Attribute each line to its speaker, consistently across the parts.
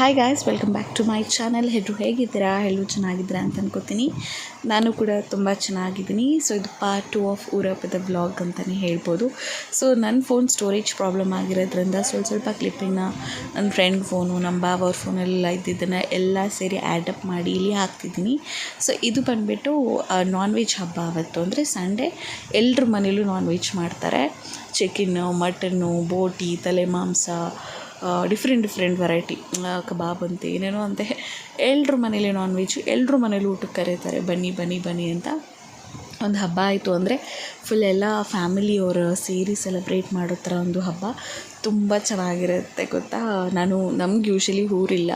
Speaker 1: Hi guys welcome back to my channel ಎಲ್ಲರೂ ಹೇಗಿದ್ದೀರಾ? ಎಲ್ಲರೂ ಚೆನ್ನಾಗಿದ್ದೀರಾ ಅಂತ ಅನ್ಕೋತೀನಿ. ನಾನು ಕೂಡ ತುಂಬ ಚೆನ್ನಾಗಿದ್ದೀನಿ. ಸೊ ಇದು ಪಾರ್ಟ್ ಟು ಆಫ್ ಊರಪ್ಪದ ಬ್ಲಾಗ್ ಅಂತಲೇ ಹೇಳ್ಬೋದು. ಸೊ ನನ್ನ ಫೋನ್ ಸ್ಟೋರೇಜ್ ಪ್ರಾಬ್ಲಮ್ ಆಗಿರೋದ್ರಿಂದ ಸ್ವಲ್ಪ ಸ್ವಲ್ಪ ಕ್ಲಿಪ್ಪಿನ ನನ್ನ ಫ್ರೆಂಡ್ ಫೋನು ನಮ್ಮ ಬಾವವ್ರ ಫೋನೆಲ್ಲ ಇದ್ದಿದ್ದನ್ನು ಎಲ್ಲ ಸೇರಿ ಆ್ಯಡಪ್ ಮಾಡಿ ಇಲ್ಲಿ ಹಾಕ್ತಿದ್ದೀನಿ. ಸೊ ಇದು ಬಂದುಬಿಟ್ಟು ನಾನ್ ವೆಜ್ ಹಬ್ಬ ಆವತ್ತು. ಅಂದರೆ ಸಂಡೇ ಎಲ್ಲರ ಮನೇಲೂ ನಾನ್ ವೆಜ್ ಮಾಡ್ತಾರೆ. ಚಿಕನ್ನು ಮಟನ್ನು ಬೋಟಿ, ತಲೆ ಮಾಂಸ ಡಿಫ್ರೆಂಟ್ ಡಿಫ್ರೆಂಟ್ ವೆರೈಟಿ ಕಬಾಬ್ ಅಂತೆ, ಏನೇನೋ ಅಂತೆ. ಎಲ್ಲರ ಮನೇಲಿ ನಾನ್ ವೆಜ್ ಎಲ್ಲರ ಮನೇಲಿ ಊಟಕ್ಕೆ ಕರೀತಾರೆ, ಬನ್ನಿ ಬನ್ನಿ ಬನ್ನಿ ಅಂತ. ಒಂದು ಹಬ್ಬ ಆಯಿತು ಅಂದರೆ ಫುಲ್ ಎಲ್ಲ ಫ್ಯಾಮಿಲಿಯವರು ಸೇರಿ ಸೆಲೆಬ್ರೇಟ್ ಮಾಡೋ ಥರ ಒಂದು ಹಬ್ಬ. ತುಂಬ ಚೆನ್ನಾಗಿರುತ್ತೆ ಗೊತ್ತಾ? ನಾನು ನಮ್ಗೆ ಯೂಶ್ವಲಿ ಊರಿಲ್ಲ.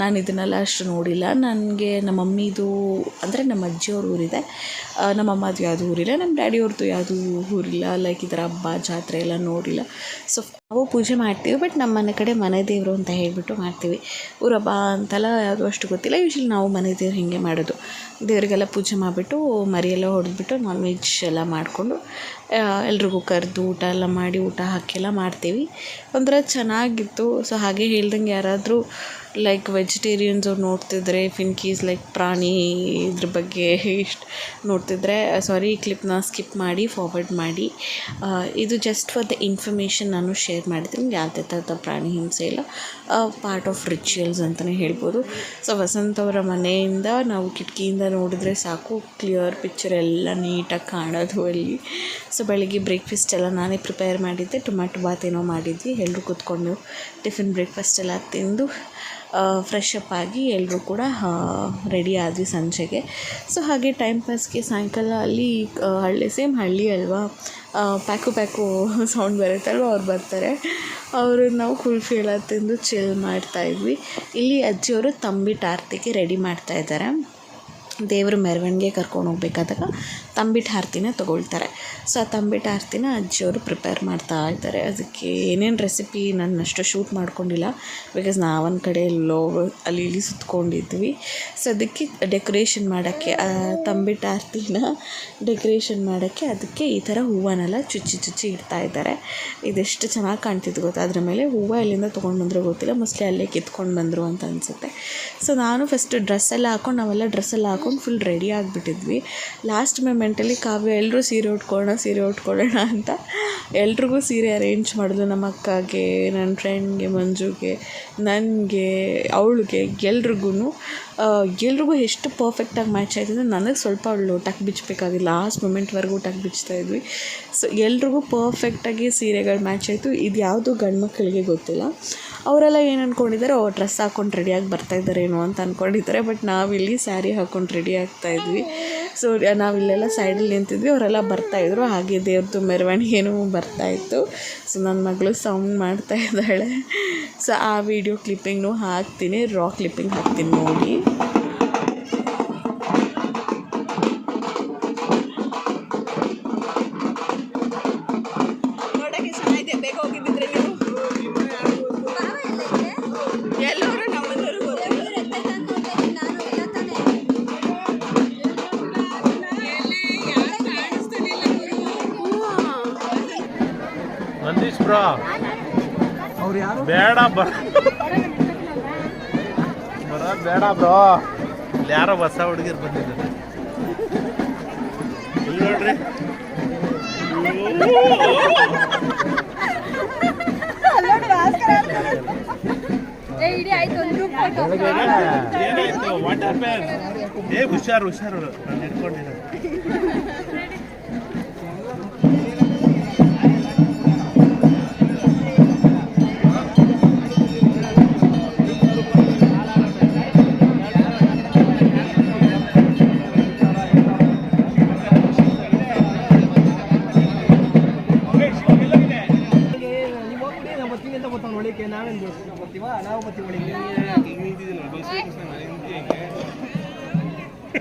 Speaker 1: ನಾನು ಇದನ್ನೆಲ್ಲ ಅಷ್ಟು ನೋಡಿಲ್ಲ. ನನಗೆ ನಮ್ಮ ಮಮ್ಮಿದು ಅಂದರೆ ನಮ್ಮ ಅಜ್ಜಿಯವ್ರ ಊರಿದೆ. ನಮ್ಮ ಅಮ್ಮದು ಯಾವುದು ಊರಿಲ್ಲ, ನಮ್ಮ ಡ್ಯಾಡಿಯವ್ರದ್ದು ಯಾವುದು ಊರಿಲ್ಲ. ಲೈಕ್ ಈ ಥರ ಹಬ್ಬ, ಜಾತ್ರೆ ಎಲ್ಲ ನೋಡಿಲ್ಲ. ಸೊ ನಾವು ಪೂಜೆ ಮಾಡ್ತೀವಿ ಬಟ್ ನಮ್ಮ ಮನೆ ಕಡೆ ಮನೆ ದೇವರು ಅಂತ ಹೇಳಿಬಿಟ್ಟು ಮಾಡ್ತೀವಿ. ಊರ ಹಬ್ಬ ಅಂತೆಲ್ಲ ಯಾವುದು ಅಷ್ಟು ಗೊತ್ತಿಲ್ಲ. ಯೂಶ್ವಲಿ ನಾವು ಮನೆ ದೇವ್ರು ಹೀಗೆ ಮಾಡೋದು. ದೇವರಿಗೆಲ್ಲ ಪೂಜೆ ಮಾಡಿಬಿಟ್ಟು ಮರಿಯೆಲ್ಲ ಹೊಡೆದ್ಬಿಟ್ಟು ನಾನ್ ವೆಜ್ ಎಲ್ಲ ಮಾಡಿಕೊಂಡು ಎಲ್ರಿಗೂ ಕರೆದು ಊಟ ಎಲ್ಲ ಮಾಡಿ, ಊಟ ಹಾಕಿ ಎಲ್ಲ ಮಾಡ್ತೀವಿ. ಒಂಥರ ಚೆನ್ನಾಗಿತ್ತು. ಸೊ ಹಾಗೆ ಹೇಳ್ದಂಗೆ ಯಾರಾದರೂ ಲೈಕ್ ವೆಜಿಟೇರಿಯನ್ಸ್ ಅವ್ರು ನೋಡ್ತಿದ್ರೆ ಫಿನ್ಕೀಸ್ ಲೈಕ್ ಪ್ರಾಣಿ ಇದ್ರ ಬಗ್ಗೆ ಇಷ್ಟು ನೋಡ್ತಿದ್ರೆ ಸಾರಿ ಈ ಕ್ಲಿಪ್ನ ಸ್ಕಿಪ್ ಮಾಡಿ ಫಾರ್ವರ್ಡ್ ಮಾಡಿ. ಇದು ಜಸ್ಟ್ ಫಾರ್ ದ ಇನ್ಫಾರ್ಮೇಷನ್ ನಾನು ಶೇರ್ ಮಾಡಿದ್ದೀನಿ ಯಾವುದೇ ಥರದ ಪ್ರಾಣಿ ಹಿಂಸೆ ಇಲ್ಲ ಪಾರ್ಟ್ ಆಫ್ ರಿಚುವಲ್ಸ್ ಅಂತಲೇ ಹೇಳ್ಬೋದು. ಸೊ ವಸಂತ ಅವರ ಮನೆಯಿಂದ ನಾವು ಕಿಟಕಿಯಿಂದ ನೋಡಿದ್ರೆ ಸಾಕು ಕ್ಲಿಯರ್ ಪಿಕ್ಚರ್ ಎಲ್ಲ ನೀಟಾಗಿ ಕಾಣೋದು ಅಲ್ಲಿ. ಸೊ ಬೆಳಗ್ಗೆ ಬ್ರೇಕ್ಫಾಸ್ಟ್ ಎಲ್ಲ ನಾನೇ ಪ್ರಿಪೇರ್ ಮಾಡಿದ್ದೆ, ಟೊಮ್ಯಾಟೊ ಬಾತ್ ಏನೋ ಮಾಡಿದ್ವಿ ಎಲ್ಲರೂ ಕೂತ್ಕೊಂಡು ಟಿಫಿನ್ ಬ್ರೇಕ್ಫಾಸ್ಟ್ ಎಲ್ಲ ತಿಂದು ಫ್ರೆಶ್ ಅಪ್ ಆಗಿ ಎಲ್ಲರೂ ಕೂಡ ರೆಡಿ ಆದ್ವಿ ಸಂಜೆಗೆ. ಸೊ ಹಾಗೆ ಟೈಮ್ ಪಾಸ್ಗೆ ಸಾಯಂಕಾಲ ಅಲ್ಲಿ ಹಳ್ಳಿ ಸೇಮ್ ಹಳ್ಳಿ ಅಲ್ವಾ? ಪ್ಯಾಕು ಪ್ಯಾಕು ಸೌಂಡ್ ಬರುತ್ತಲ್ವ? ಅವ್ರು ಬರ್ತಾರೆ. ಅವರು ನಾವು ಕುಲ್ಫಿ ಎಲ್ಲ ತಿಂದು ಚಿಲ್ ಮಾಡ್ತಾಯಿದ್ವಿ ಇಲ್ಲಿ ಅಜ್ಜಿಯವರು ತಂಬಿಟ್ಟು ಆರತಿಗೆ ರೆಡಿ ಮಾಡ್ತಾಯಿದ್ದಾರೆ ದೇವ್ರ ಮೆರವಣಿಗೆ ಕರ್ಕೊಂಡು ಹೋಗ್ಬೇಕಾದಾಗ ತಂಬಿಟ್ಟು ಆರತಿನ ತೊಗೊಳ್ತಾರೆ. ಸೊ ಆ ತಂಬಿಟ್ಟು ಆರತಿನ ಅಜ್ಜಿಯವರು ಪ್ರಿಪೇರ್ ಮಾಡ್ತಾ ಇದ್ದಾರೆ. ಅದಕ್ಕೆ ಏನೇನು ರೆಸಿಪಿ ನಾನು ಅಷ್ಟು ಶೂಟ್ ಮಾಡ್ಕೊಂಡಿಲ್ಲ. ಬಿಕಾಸ್ ನಾವೊಂದು ಕಡೆ ಎಲ್ಲೋ ಅಲ್ಲಿ ಇಲ್ಲಿ ಸುತ್ಕೊಂಡಿದ್ವಿ. ಸೊ ಅದಕ್ಕೆ ಡೆಕೋರೇಷನ್ ಮಾಡೋಕ್ಕೆ ತಂಬಿಟ್ಟು ಆರತಿನ ಡೆಕೋರೇಷನ್ ಮಾಡೋಕ್ಕೆ ಅದಕ್ಕೆ ಈ ಥರ ಹೂವನ್ನೆಲ್ಲ ಚುಚ್ಚಿ ಚುಚ್ಚಿ ಇಡ್ತಾ ಇದ್ದಾರೆ. ಇದೆಷ್ಟು ಚೆನ್ನಾಗಿ ಕಾಣ್ತಿದ್ದು ಗೊತ್ತಾ? ಅದ್ರ ಮೇಲೆ ಹೂವು ಎಲ್ಲಿಂದ ತೊಗೊಂಡು ಬಂದರೂ ಗೊತ್ತಿಲ್ಲ. ಮೋಸ್ಟ್ಲಿ ಅಲ್ಲೇ ಕಿತ್ಕೊಂಡು ಬಂದರು ಅಂತ ಅನಿಸುತ್ತೆ. ಸೊ ನಾನು ಫಸ್ಟ್ ಡ್ರೆಸ್ಸೆಲ್ಲ ಹಾಕೊಂಡು, ನಾವೆಲ್ಲ ಡ್ರೆಸ್ಸೆಲ್ಲ ಹಾಕೊಂಡು ಫುಲ್ ರೆಡಿ ಆಗಿಬಿಟ್ಟಿದ್ವಿ. ಲಾಸ್ಟ್ ಮೂಮೆಂಟಲ್ಲಿ ಕಾವ್ಯ ಎಲ್ಲರೂ ಸೀರೆ ಉಟ್ಕೊಳ್ಳೋಣ ಸೀರೆ ಉಟ್ಕೊಳ್ಳೋಣ ಅಂತ ಎಲ್ರಿಗೂ ಸೀರೆ ಅರೇಂಜ್ ಮಾಡಿದ್ರು ನಮ್ಮ ಅಕ್ಕಗೆ ನನ್ನ ಫ್ರೆಂಡ್ಗೆ ಮಂಜುಗೆ, ನನಗೆ, ಅವಳಿಗೆ ಎಲ್ರಿಗೂ ಎಲ್ರಿಗೂ ಎಷ್ಟು ಪರ್ಫೆಕ್ಟಾಗಿ ಮ್ಯಾಚ್ ಆಯ್ತಂದ್ರೆ ನನಗೆ ಸ್ವಲ್ಪ ಅವಳು ಟಕ್ ಬಿಚ್ಚಬೇಕಾಗಿಲ್ಲ ಲಾಸ್ಟ್ ಮೂಮೆಂಟ್ವರೆಗೂ ಟಕ್ ಬಿಚ್ತಾ ಇದ್ವಿ. ಸೊ ಎಲ್ರಿಗೂ ಪರ್ಫೆಕ್ಟಾಗಿ ಸೀರೆಗಳು ಮ್ಯಾಚ್ ಆಯಿತು. ಇದು ಯಾವುದು ಗಂಡು ಮಕ್ಕಳಿಗೆ ಗೊತ್ತಿಲ್ಲ. ಅವರೆಲ್ಲ ಏನು ಅಂದ್ಕೊಂಡಿದ್ದಾರೆ ಓ ಡ್ರೆಸ್ ಹಾಕ್ಕೊಂಡು ರೆಡಿಯಾಗಿ ಬರ್ತಾಯಿದ್ದಾರೇನೋ ಅಂತ ಅಂದ್ಕೊಂಡಿದ್ದಾರೆ ಬಟ್ ನಾವಿಲ್ಲಿ ಸ್ಯಾರಿ ಹಾಕ್ಕೊಂಡು ರೆಡಿ ಆಗ್ತಾಯಿದ್ವಿ ಸೊ ನಾವಿಲ್ಲೆಲ್ಲ ಸೈಡಲ್ಲಿ ನಿಂತಿದ್ವಿ, ಅವರೆಲ್ಲ ಬರ್ತಾಯಿದ್ರು ಹಾಗೆ ದೇವ್ರದ್ದು ಮೆರವಣಿಗೆನೂ ಬರ್ತಾಯಿತ್ತು ಸೊ ನನ್ನ ಮಗಳು ಸೌಂಡ್ ಮಾಡ್ತಾ ಇದ್ದಾಳೆ. ಸೊ ಆ ವಿಡಿಯೋ ಕ್ಲಿಪ್ಪಿಂಗ್ನು ಹಾಕ್ತೀನಿ ರಾ ಕ್ಲಿಪ್ಪಿಂಗ್ ಹಾಕ್ತೀನಿ ನೋಡಿ.
Speaker 2: ಬೇಡ ಬರ, ಬೇಡ ಬ್ರೋ. ಇಲ್ಲಿ ಯಾರೋ ಹೊಸ ಹುಡುಗಿರು ಬಂದಿದ್ದಾರೆ. ನೋಡ್ರಿ. ಏ, ಹುಷಾರು ಹುಷಾರು. ನಾನು ಹಿಡ್ಕೊಂಡಿದ್ದೆ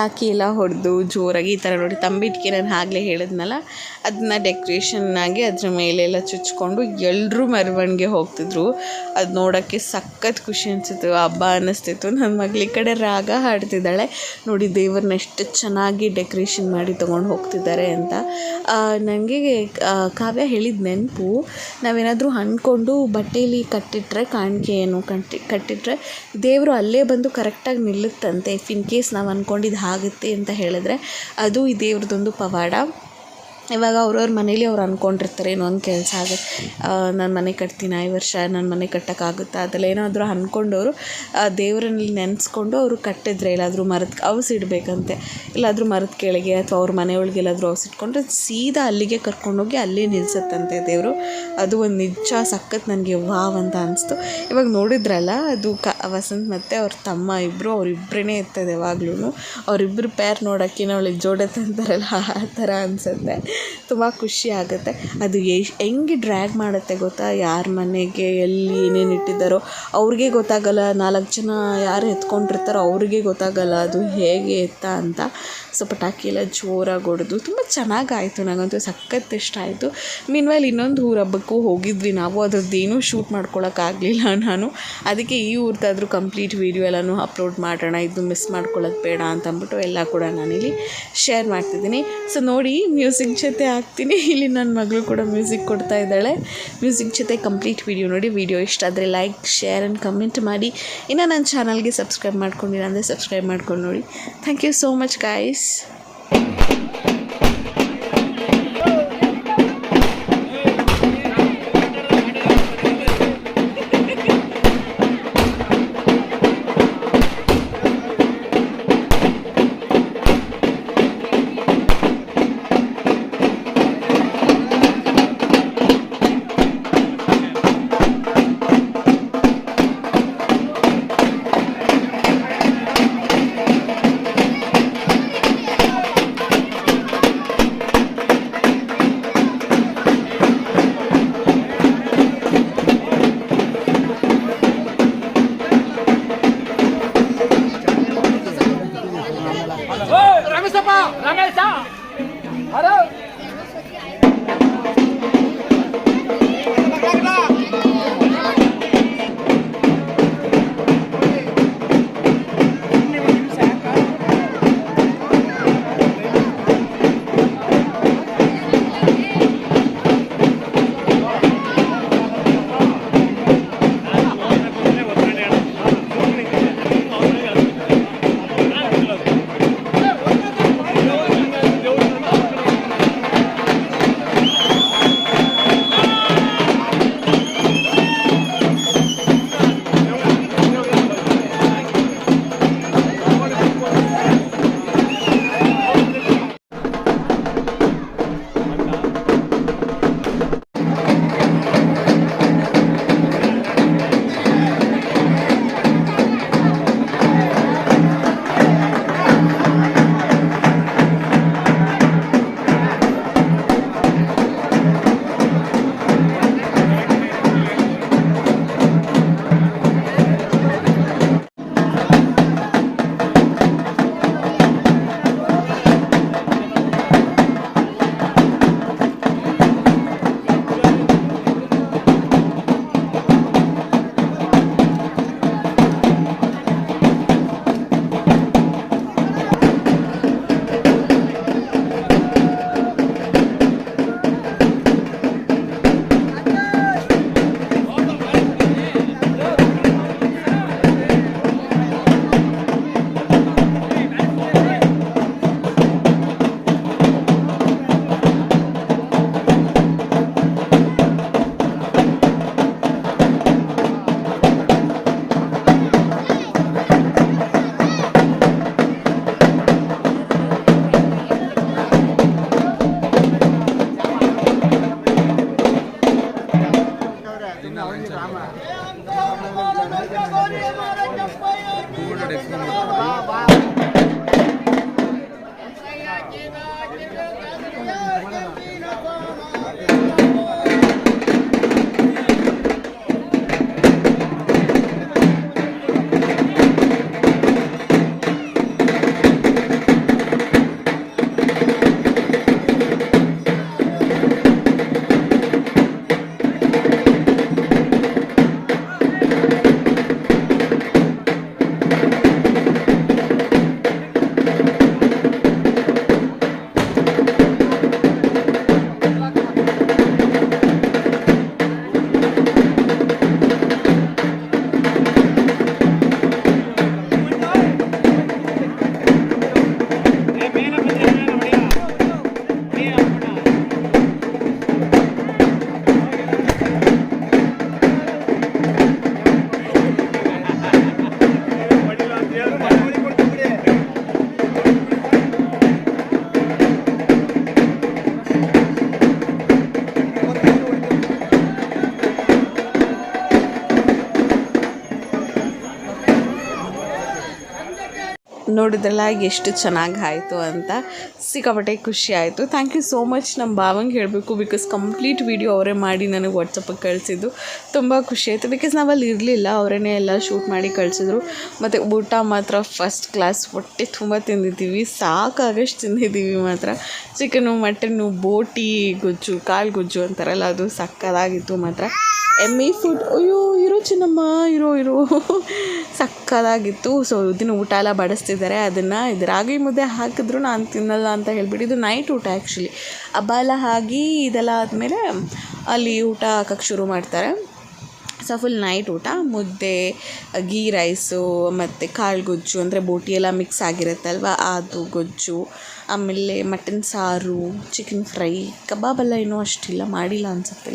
Speaker 1: ಪಟಾಕಿ ಎಲ್ಲ ಹೊಡೆದು ಜೋರಾಗಿ ಈ ಥರ ನೋಡಿ ತಂಬಿಟ್ಟಿಗೆ ನಾನು ಆಗಲೇ ಹೇಳಿದ್ನಲ್ಲ, ಅದನ್ನ ಡೆಕ್ರೇಷನ್ನಾಗಿ ಅದ್ರ ಮೇಲೆಲ್ಲ ಚುಚ್ಕೊಂಡು ಎಲ್ಲರೂ ಮೆರವಣಿಗೆ ಹೋಗ್ತಿದ್ರು. ಅದು ನೋಡೋಕ್ಕೆ ಸಖತ್ ಖುಷಿ ಅನಿಸ್ತಿತ್ತು ಹಬ್ಬ ಅನ್ನಿಸ್ತಿತ್ತು. ನನ್ನ ಮಗಳ ಈ ಕಡೆ ರಾಗ ಹಾಡ್ತಿದ್ದಾಳೆ. ನೋಡಿ ದೇವ್ರನ್ನ ಎಷ್ಟು ಚೆನ್ನಾಗಿ ಡೆಕೋರೇಷನ್ ಮಾಡಿ ತೊಗೊಂಡು ಹೋಗ್ತಿದ್ದಾರೆ ಅಂತ. ನನಗೆ ಕಾವ್ಯ ಹೇಳಿದ ನೆನಪು, ನಾವೇನಾದರೂ ಅಂದ್ಕೊಂಡು ಬಟ್ಟೆಯಲ್ಲಿ ಕಟ್ಟಿಟ್ರೆ ಕಾಣಿಕೆ ಏನು? ಕಟ್ಟಿ, ಕಟ್ಟಿಟ್ರೆ ದೇವರು ಅಲ್ಲೇ ಬಂದು ಕರೆಕ್ಟಾಗಿ ನಿಲ್ಲುತ್ತಂತೆ. ಇಫ್ ಇನ್ ಕೇಸ್ ನಾವು ಅಂದ್ಕೊಂಡಿದ್ದು ಆಗುತ್ತೆ ಅಂತ ಹೇಳಿದ್ರೆ ಅದು ಈ ದೇವ್ರದ್ದೊಂದು ಪವಾಡ. ಇವಾಗ ಅವ್ರವ್ರ ಮನೇಲಿ ಅವ್ರು ಅಂದ್ಕೊಂಡಿರ್ತಾರೆ ಏನೋ ಒಂದು ಕೆಲಸ ಆಗುತ್ತೆ ನಾನು ಮನೆ ಕಟ್ತೀನಿ ಈ ವರ್ಷ ನನ್ನ ಮನೆ ಕಟ್ಟೋಕ್ಕಾಗುತ್ತಾ? ಅದೆಲ್ಲ ಏನಾದರೂ ಅಂದ್ಕೊಂಡವರು ದೇವರಲ್ಲಿ ನೆನೆಸ್ಕೊಂಡು ಅವರು ಕಟ್ಟಿದ್ರೆ ಎಲ್ಲಾದರೂ ಮರದ ಅವಸ್ ಇಡಬೇಕಂತೆ. ಎಲ್ಲಾದರೂ ಮರದ ಕೆಳಗೆ ಅಥವಾ ಅವ್ರ ಮನೆಯೊಳಗೆ ಎಲ್ಲಾದರೂ ಅವಸ್ ಇಟ್ಕೊಂಡ್ರೆ ಸೀದಾ ಅಲ್ಲಿಗೆ ಕರ್ಕೊಂಡೋಗಿ ಅಲ್ಲೇ ನಿಲ್ಲಿಸುತ್ತಂತೆ ದೇವರು. ಅದು ಒಂದು ನಿಜ ಸಖತ್ ನನಗೆ ವಾವ್ ಅಂತ ಅನಿಸ್ತು. ಇವಾಗ ನೋಡಿದ್ರಲ್ಲ, ಅದು ಕ, ವಸಂತ್ ಮತ್ತು ಅವ್ರ ತಮ್ಮ ಇಬ್ಬರು ಅವರಿಬ್ಬರೇ ಇರ್ತದೆ ಯಾವಾಗ್ಲೂ ಅವರಿಬ್ಬರು ಪೇರ್ ನೋಡೋಕ್ಕೆ ಅವಳಿಗೆ ಜೋಡೆ ತಂತಾರಲ್ಲ ಆ ಥರ ಅನಿಸುತ್ತೆ. ತುಂಬ ಖುಷಿ ಆಗುತ್ತೆ. ಅದು ಎಶ್ ಹೆಂಗೆ ಡ್ರ್ಯಾಗ್ ಮಾಡುತ್ತೆ ಗೊತ್ತಾ? ಯಾರ ಮನೆಗೆ ಎಲ್ಲಿ ಏನೇನು ಇಟ್ಟಿದ್ದಾರೋ, ಅವ್ರಿಗೆ ಗೊತ್ತಾಗಲ್ಲ. ನಾಲ್ಕು ಜನ ಯಾರು ಎತ್ಕೊಂಡಿರ್ತಾರೋ ಅವ್ರಿಗೆ ಗೊತ್ತಾಗಲ್ಲ ಅದು ಹೇಗೆ ಎತ್ತ ಅಂತ. ಸೊ ಪಟಾಕಿ ಎಲ್ಲ ಜೋರಾಗಿ ಹೊಡೆದು ತುಂಬ ಚೆನ್ನಾಗಾಯಿತು ನನಗಂತೂ ಸಖತ್ ಇಷ್ಟ ಆಯಿತು. ಮೀನ್ವೈಲ್ ಇನ್ನೊಂದು ಊರ ಹಬ್ಬಕ್ಕೂ ಹೋಗಿದ್ವಿ ನಾವು. ಅದರದ್ದೇನೂ ಶೂಟ್ ಮಾಡ್ಕೊಳಕ್ಕಾಗಲಿಲ್ಲ ನಾನು. ಅದಕ್ಕೆ ಈ ಊರದ್ದಾದ್ರೂ ಕಂಪ್ಲೀಟ್ ವೀಡಿಯೋ ಎಲ್ಲನೂ ಅಪ್ಲೋಡ್ ಮಾಡೋಣ, ಇದು ಮಿಸ್ ಮಾಡ್ಕೊಳ್ಳೋದು ಬೇಡ ಅಂತ ಅಂದ್ಬಿಟ್ಟು ಎಲ್ಲ ಕೂಡ ನಾನಿಲ್ಲಿ ಶೇರ್ ಮಾಡ್ತಿದ್ದೀನಿ. ಸೊ ನೋಡಿ ಮ್ಯೂಸಿಕ್ ಜೊತೆ ಹಾಕ್ತೀನಿ ಇಲ್ಲಿ ನನ್ನ ಮಗಳು ಕೂಡ ಮ್ಯೂಸಿಕ್ ಕೊಡ್ತಾ ಇದ್ದಾಳೆ. ಮ್ಯೂಸಿಕ್ ಜೊತೆ ಕಂಪ್ಲೀಟ್ ವೀಡಿಯೋ ನೋಡಿ. ವೀಡಿಯೋ ಇಷ್ಟ ಆದರೆ ಲೈಕ್ ಶೇರ್ ಆ್ಯಂಡ್ ಕಮೆಂಟ್ ಮಾಡಿ. ಇನ್ನು ನನ್ನ ಚಾನಲ್ಗೆ ಸಬ್ಸ್ಕ್ರೈಬ್ ಮಾಡ್ಕೊಂಡಿಲ್ಲ ಅಂದರೆ ಸಬ್ಸ್ಕ್ರೈಬ್ ಮಾಡ್ಕೊಂಡು ನೋಡಿ. Thank you so much guys
Speaker 3: peace.
Speaker 1: ನೋಡಿದ್ರಲ್ಲ ಎಷ್ಟು ಚೆನ್ನಾಗಿ ಆಯಿತು ಅಂತ ಸಿಕ್ಕಾಪಟ್ಟೆ ಖುಷಿ ಆಯಿತು. ಥ್ಯಾಂಕ್ ಯು ಸೋ ಮಚ್ ನಮ್ಮ ಭಾವಂಗೆ ಹೇಳಬೇಕು ಬಿಕಾಸ್ ಕಂಪ್ಲೀಟ್ ವೀಡಿಯೋ ಅವರೇ ಮಾಡಿ ನನಗೆ ವಾಟ್ಸಪ್ಪಿಗೆ ಕಳಿಸಿದ್ದು. ತುಂಬ ಖುಷಿ ಆಯಿತು. ಬಿಕಾಸ್ ನಾವಲ್ಲಿ ಇರಲಿಲ್ಲ ಅವರೇ ಎಲ್ಲ ಶೂಟ್ ಮಾಡಿ ಕಳಿಸಿದ್ರು. ಮತ್ತು ಊಟ ಮಾತ್ರ ಫಸ್ಟ್ ಕ್ಲಾಸ್ ಹೊಟ್ಟೆ ತುಂಬ ತಿಂದಿದ್ದೀವಿ. ಸಾಕಾಗಷ್ಟು ತಿಂದಿದ್ದೀವಿ ಮಾತ್ರ. ಚಿಕನು ಮಟನ್ನು ಬೋಟಿ, ಗೊಜ್ಜು, ಕಾಳು ಗೊಜ್ಜು ಅಂತಾರಲ್ಲ, ಅದು ಸಕ್ಕದಾಗಿತ್ತು ಮಾತ್ರ. ಎಮ್ಮಿ ಫುಡ್ ಅಯ್ಯೋ, ಇರೋ ಚಿನ್ನಮ್ಮ, ಇರೋ ಇರೋ. ಸಕ್ಕದಾಗಿತ್ತು. ಸೊ ಇದನ್ನು ಊಟ ಎಲ್ಲ ಬಡಿಸ್ತಿದ್ದಾರೆ ಅದನ್ನು ಇದು ರಾಗಿ ಮುದ್ದೆ ಹಾಕಿದ್ರು ನಾನು ತಿನ್ನಲ್ಲ ಅಂತ ಹೇಳ್ಬಿಟ್ಟು ಇದು ನೈಟ್ ಊಟ ಆ್ಯಕ್ಚುಲಿ ಹಬ್ಬ ಆಗಿ ಇದೆಲ್ಲ ಆದಮೇಲೆ ಅಲ್ಲಿ ಊಟ ಹಾಕಕ್ಕೆ ಶುರು ಮಾಡ್ತಾರೆ. ಸೊ ಫುಲ್ ನೈಟ್ ಊಟ, ಮುದ್ದೆ ಗೀ ರೈಸು ಮತ್ತು ಕಾಳು ಗೊಜ್ಜು, ಅಂದರೆ ಬೋಟಿ ಎಲ್ಲ ಮಿಕ್ಸ್ ಆಗಿರುತ್ತಲ್ವ, ಅದು ಗೊಜ್ಜು ಆಮೇಲೆ ಮಟನ್ ಸಾರು ಚಿಕನ್ ಫ್ರೈ ಕಬಾಬ್ ಎಲ್ಲ ಇನ್ನೂ ಅಷ್ಟಿಲ್ಲ, ಮಾಡಿಲ್ಲ ಅನ್ಸುತ್ತೆ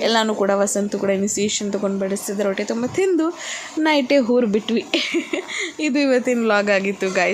Speaker 1: ಎಲ್ಲನೂ ಕೂಡ ವಸಂತು ಕೂಡ ಇನಿಸಿಯೇಷನ್ ತೊಗೊಂಡು ಬಡಿಸಿದ್ರೆ ಹೊಟ್ಟೆ ತುಂಬ ತಿಂದು ನೈಟೇ ಊರು ಬಿಟ್ವಿ. ಇದು ಇವತ್ತಿನ ವ್ಲಾಗ್ ಆಗಿತ್ತು ಗಾಯ್ಸ್